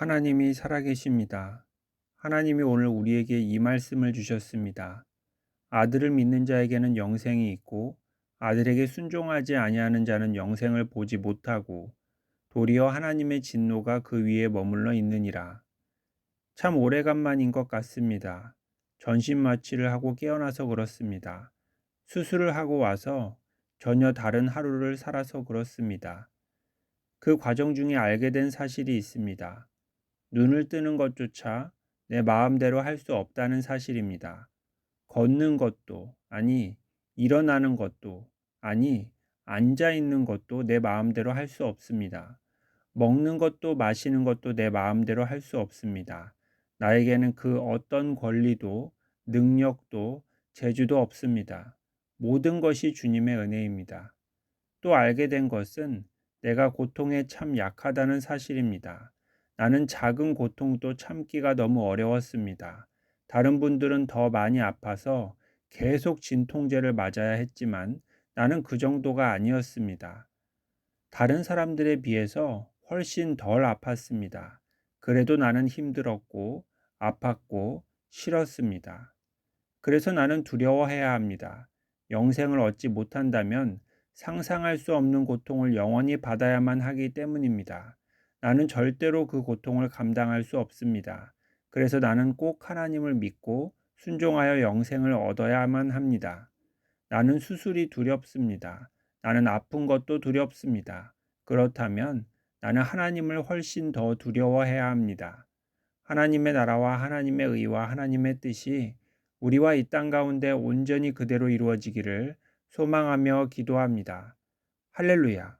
하나님이 살아계십니다. 하나님이 오늘 우리에게 이 말씀을 주셨습니다. 아들을 믿는 자에게는 영생이 있고 아들에게 순종하지 아니하는 자는 영생을 보지 못하고 도리어 하나님의 진노가 그 위에 머물러 있느니라. 참 오래간만인 것 같습니다. 전신 마취를 하고 깨어나서 그렇습니다. 수술을 하고 와서 전혀 다른 하루를 살아서 그렇습니다. 그 과정 중에 알게 된 사실이 있습니다. 눈을 뜨는 것조차 내 마음대로 할 수 없다는 사실입니다. 걷는 것도, 아니, 일어나는 것도, 아니, 앉아 있는 것도 내 마음대로 할 수 없습니다. 먹는 것도 마시는 것도 내 마음대로 할 수 없습니다. 나에게는 그 어떤 권리도, 능력도, 재주도 없습니다. 모든 것이 주님의 은혜입니다. 또 알게 된 것은 내가 고통에 참 약하다는 사실입니다. 나는 작은 고통도 참기가 너무 어려웠습니다. 다른 분들은 더 많이 아파서 계속 진통제를 맞아야 했지만 나는 그 정도가 아니었습니다. 다른 사람들에 비해서 훨씬 덜 아팠습니다. 그래도 나는 힘들었고 아팠고 싫었습니다. 그래서 나는 두려워해야 합니다. 영생을 얻지 못한다면 상상할 수 없는 고통을 영원히 받아야만 하기 때문입니다. 나는 절대로 그 고통을 감당할 수 없습니다. 그래서 나는 꼭 하나님을 믿고 순종하여 영생을 얻어야만 합니다. 나는 수술이 두렵습니다. 나는 아픈 것도 두렵습니다. 그렇다면 나는 하나님을 훨씬 더 두려워해야 합니다. 하나님의 나라와 하나님의 의와 하나님의 뜻이 우리와 이 땅 가운데 온전히 그대로 이루어지기를 소망하며 기도합니다. 할렐루야.